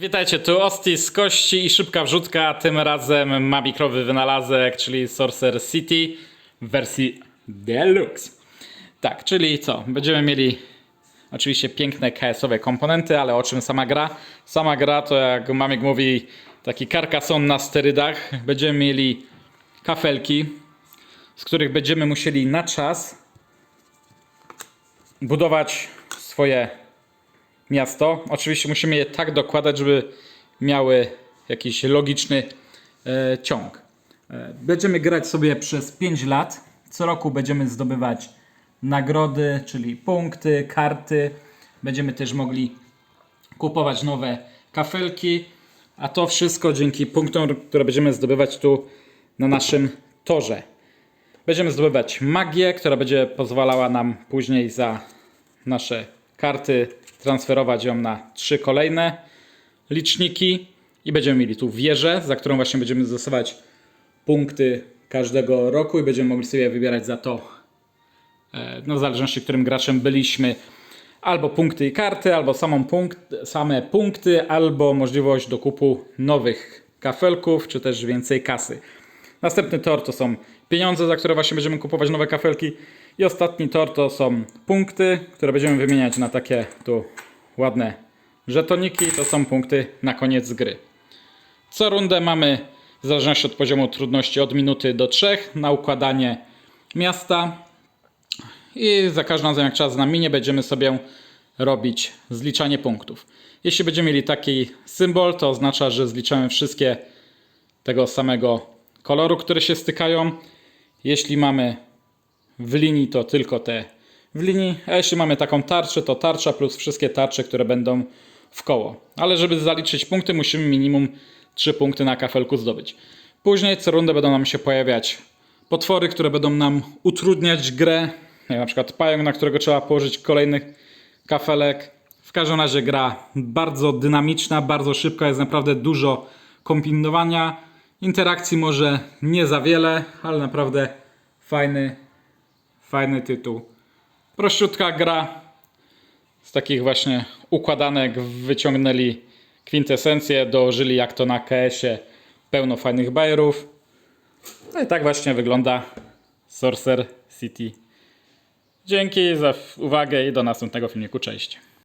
Witajcie, tu Osti z kości i szybka wrzutka. Tym razem ma mikrowy wynalazek, czyli Sorcerer City w wersji Deluxe. Tak, czyli co? Będziemy mieli oczywiście piękne KS-owe komponenty, ale o czym sama gra? Sama gra to jak Mamik mówi taki Carcassonne na sterydach. Będziemy mieli kafelki, z których będziemy musieli na czas budować swoje miasto. Oczywiście musimy je tak dokładać, żeby miały jakiś logiczny e, ciąg. E, będziemy grać sobie przez 5 lat. Co roku będziemy zdobywać nagrody, czyli punkty, karty. Będziemy też mogli kupować nowe kafelki, a to wszystko dzięki punktom, które będziemy zdobywać tu na naszym torze. Będziemy zdobywać magię, która będzie pozwalała nam później za nasze karty transferować ją na trzy kolejne liczniki i będziemy mieli tu wieżę, za którą właśnie będziemy stosować punkty każdego roku i będziemy mogli sobie wybierać za to, e, no w zależności którym graczem byliśmy, albo punkty i karty, albo samą punkt, same punkty, albo możliwość dokupu nowych kafelków, czy też więcej kasy. Następny tor to są pieniądze, za które właśnie będziemy kupować nowe kafelki. I ostatni tor to są punkty, które będziemy wymieniać na takie tu ładne żetoniki. To są punkty na koniec gry. Co rundę mamy, w zależności od poziomu trudności, od minuty do trzech na układanie miasta. I za każdym razem, jak czas nam minie, będziemy sobie robić zliczanie punktów. Jeśli będziemy mieli taki symbol, to oznacza, że zliczamy wszystkie tego samego koloru, które się stykają. Jeśli mamy w linii, to tylko te w linii, a jeśli mamy taką tarczę, to tarcza plus wszystkie tarcze, które będą w koło. Ale żeby zaliczyć punkty, musimy minimum 3 punkty na kafelku zdobyć. Później co rundę będą nam się pojawiać potwory, które będą nam utrudniać grę. Jak na przykład pająk, na którego trzeba położyć kolejnych kafelek. W każdym razie gra bardzo dynamiczna, bardzo szybka, jest naprawdę dużo kombinowania. Interakcji może nie za wiele, ale naprawdę fajny, fajny tytuł. Prościutka gra. Z takich właśnie układanek wyciągnęli kwintesencję, dołożyli jak to na KS-ie pełno fajnych bajerów. No i tak właśnie wygląda Sorcerer City. Dzięki za uwagę i do następnego filmiku. Cześć.